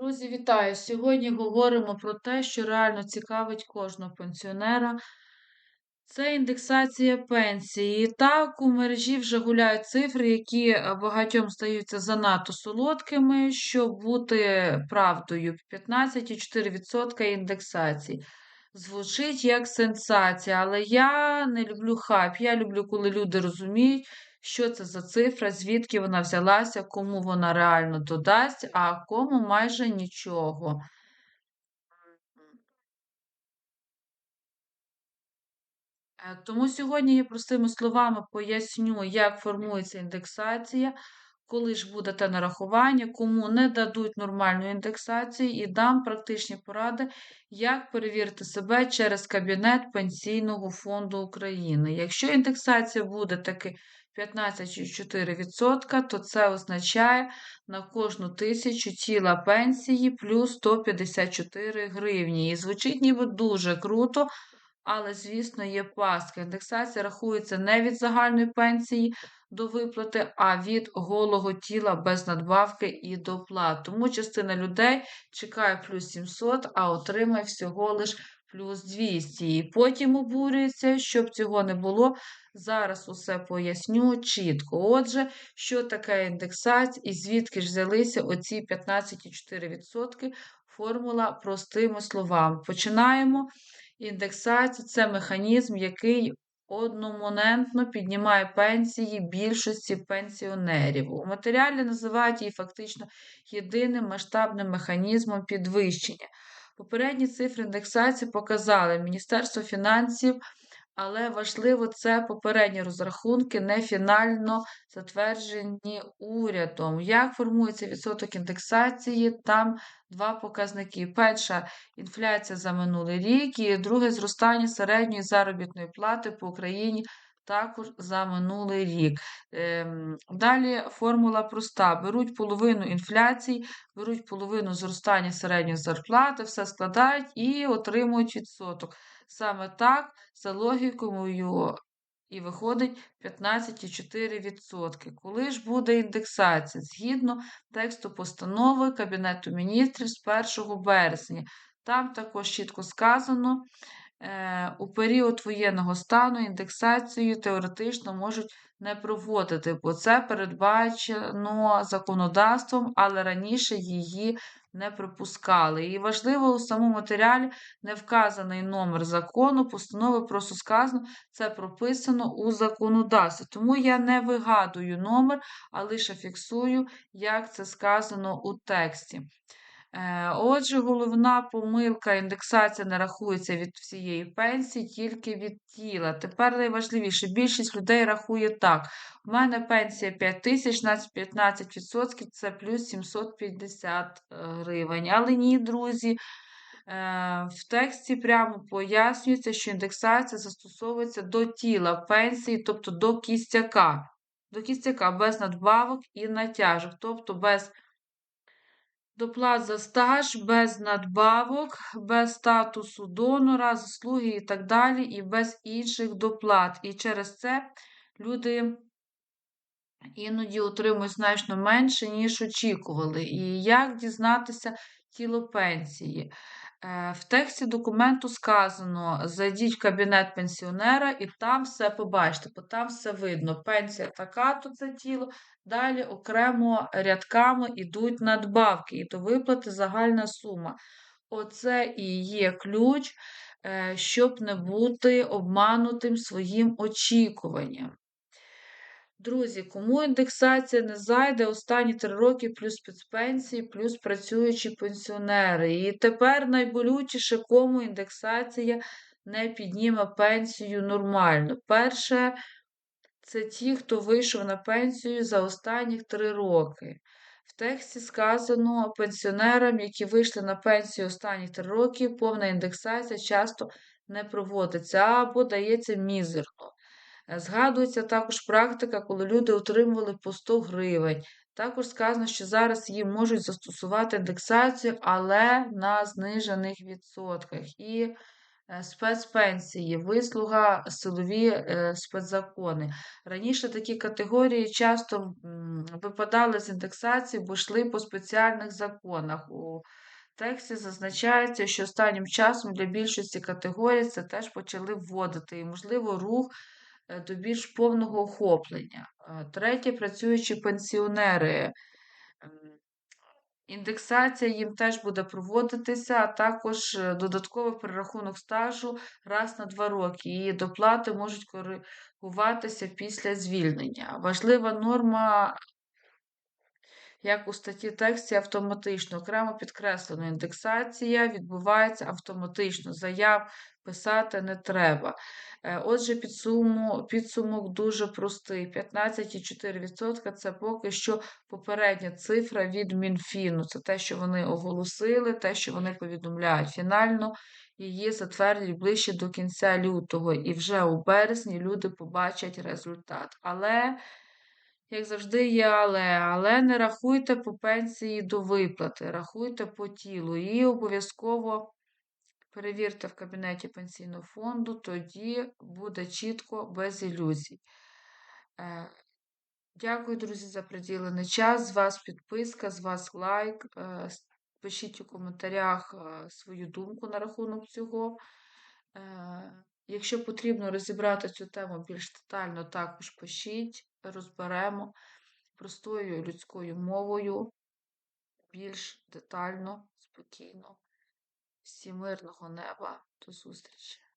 Друзі, вітаю! Сьогодні говоримо про те, що реально цікавить кожного пенсіонера. Це індексація пенсії. І так, у мережі вже гуляють цифри, які е, багатьом стаються занадто солодкими, щоб бути правдою. 15,4% індексації. Звучить як сенсація, але я не люблю хайп. Я люблю, коли люди розуміють, що це за цифра, звідки вона взялася, кому вона реально додасть, а кому майже нічого. Е, Тому сьогодні я простими словами поясню, як формується індексація, коли ж буде те нарахування, кому не дадуть нормальну індексацію, і дам практичні поради, як перевірити себе через Кабінет Пенсійного фонду України. Якщо індексація буде таки 15,4%, то це означає на кожну тисячу тіла пенсії плюс 154 гривні. І звучить ніби дуже круто. Але, звісно, є пастка. Індексація рахується не від загальної пенсії до виплати, а від голого тіла без надбавки і доплат. Тому частина людей чекає плюс 700, а отримає всього лиш плюс 200. І потім обурюється, щоб цього не було. Зараз усе поясню чітко. Отже, що таке індексація і звідки ж взялися оці 15,4%? Формула простими словами. Починаємо. Індексація це механізм, який одномоментно піднімає пенсії більшості пенсіонерів. У матеріалі називають її фактично єдиним масштабним механізмом підвищення. Попередні цифри індексації показали Міністерство фінансів але важливо це попередні розрахунки, не фінально затверджені урядом. Як формується відсоток індексації? Там два показники. Перша інфляція за минулий рік, і друге зростання середньої заробітної плати по Україні. Також за минулий рік. Ем, далі формула проста: беруть половину інфляції, беруть половину зростання середньої зарплати, все складають і отримують відсоток. Саме так, за логікою, і виходить 15,4%. Коли ж буде індексація? Згідно тексту постанови Кабінету міністрів з 1 березня. Там також чітко сказано, е, у період воєнного стану індексацію теоретично можуть не проводити, бо це передбачено законодавством, але раніше її не припускали. І важливо у самому матеріалі не вказаний номер закону, постанови просто сказано, це прописано у законодавстві. Тому я не вигадую номер, а лише фіксую, як це сказано у тексті. Е, отже, головна помилка індексація не рахується від всієї пенсії, тільки від тіла. Тепер найважливіше, більшість людей рахує так. У мене пенсія 5 тисяч, на 15% це плюс 750 е, гривень. Але ні, друзі. Е, в тексті прямо пояснюється, що індексація застосовується до тіла пенсії, тобто до кістяка. До кістяка без надбавок і натяжок, тобто без доплат за стаж, без надбавок, без статусу донора, заслуги і так далі, і без інших доплат. І через це люди іноді отримують значно менше, ніж очікували. І як дізнатися тіло пенсії? Е, в тексті документу сказано: зайдіть в кабінет пенсіонера і там все побачите, бо там все видно. Пенсія така, то це тіло. Далі окремо рядками йдуть надбавки, і до виплати загальна сума. Оце і є ключ, е, щоб не бути обманутим своїм очікуванням. Друзі, кому індексація не зайде останні три роки плюс спецпенсії, плюс працюючі пенсіонери. І тепер найболючіше, кому індексація не підніме пенсію нормально. Перше, це ті, хто вийшов на пенсію за останні три роки. В тексті сказано пенсіонерам, які вийшли на пенсію останні три роки, повна індексація часто не проводиться або дається мізерно. Згадується також практика, коли люди отримували по 100 гривень. Також сказано, що зараз їм можуть застосувати індексацію, але на знижених відсотках. І Е, Спецпенсії, вислуга, силові е, спецзакони. Раніше такі категорії часто випадали з індексації, бо йшли по спеціальних законах. У тексті зазначається, що останнім часом для більшості категорій це теж почали вводити, і, можливо, рух до більш повного охоплення. Е, Третє, працюючі пенсіонери. Індексація їм теж буде проводитися, а також е, додатковий перерахунок стажу раз на два роки. І доплати можуть коригуватися після звільнення. Важлива норма, як у статті тексті, автоматично. Окремо підкреслено, індексація відбувається автоматично. Заяв писати не треба. Е, Отже, підсумок дуже простий: 15,4% це поки що попередня цифра від Мінфіну. Це те, що вони оголосили, те, що вони повідомляють. Фінально її затвердять ближче до кінця лютого, і вже у березні люди побачать результат. Але. Як завжди є але, але не рахуйте по пенсії до виплати, рахуйте по тілу і обов'язково перевірте в кабінеті пенсійного фонду, тоді буде чітко, без ілюзій. Е, Дякую, друзі, за приділений час. З вас підписка, з вас лайк. Е, Пишіть у коментарях е, свою думку на рахунок цього. Якщо потрібно розібрати цю тему більш детально, також пишіть, розберемо простою людською мовою, більш детально, спокійно. всімирного неба. До зустрічі!